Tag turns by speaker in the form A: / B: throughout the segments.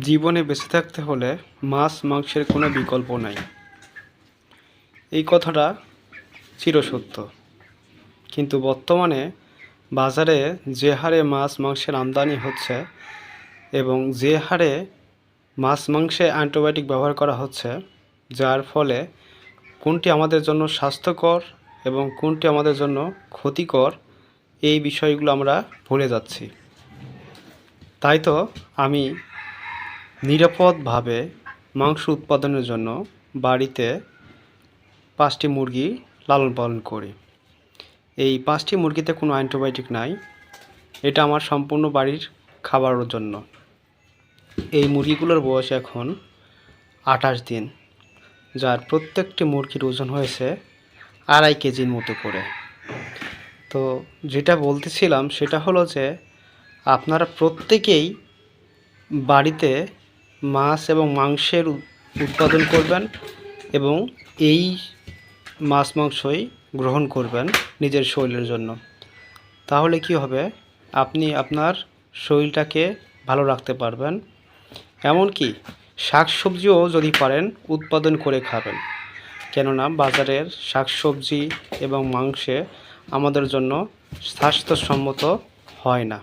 A: জীবনে বেঁচে থাকতে হলে মাছ মাংসের কোনো বিকল্প নাই। এই কথাটা চিরসত্য। কিন্তু বর্তমানে বাজারে যে হারে মাছ মাংসের আমদানি হচ্ছে এবং যে হারে মাছ মাংসে অ্যান্টিবায়োটিক ব্যবহার করা হচ্ছে, যার ফলে কোনটি আমাদের জন্য স্বাস্থ্যকর এবং কোনটি আমাদের জন্য ক্ষতিকর, এই বিষয়গুলো আমরা ভুলে যাচ্ছি। তাই তো আমি নিরাপদভাবে মাংস উৎপাদনের জন্য বাড়িতে পাঁচটি মুরগি লালন পালন করি। এই পাঁচটি মুরগিতে কোনো অ্যান্টিবায়োটিক নাই। এটা আমার সম্পূর্ণ বাড়ির খাবারের জন্য। এই মুরগিগুলোর বয়স এখন আঠাশ দিন, যার প্রত্যেকটি মুরগির ওজন হয়েছে আড়াই কেজির মতো করে। তো যেটা বলতেছিলাম সেটা হলো যে, আপনারা প্রত্যেকেই বাড়িতে মাছ এবং মাংসের উৎপাদন করবেন এবং এই মাছ মাংসই গ্রহণ করবেন নিজের শরীরের জন্য। তাহলে কি হবে? আপনি আপনার শরীরটাকে ভালো রাখতে পারবেন। এমনকি শাকসবজিও যদি পারেন উৎপাদন করে খাবেন। কেননা বাজারের শাকসবজি এবং মাংসে আমাদের জন্য স্বাস্থ্যসম্মত হয় না।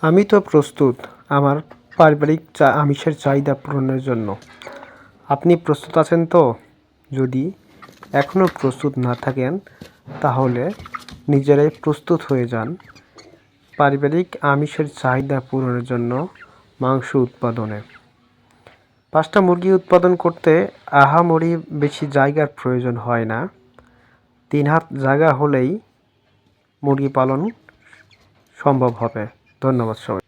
B: আমি তো প্রস্তুত। আমার পারিবারিক চা আমিষের চাহিদা পূরণের জন্য। আপনি প্রস্তুত আছেন তো? যদি এখনও প্রস্তুত না থাকেন, তাহলে নিজেরাই প্রস্তুত হয়ে যান। পারিবারিক আমিষের চাহিদা পূরণের জন্য মাংস উৎপাদনে। পাঁচটা মুরগি উৎপাদন করতে আহামরি বেশি জায়গার প্রয়োজন হয় না। তিন হাত জায়গা হলেই মুরগি পালন সম্ভব হবে। ধন্যবাদ সবাই।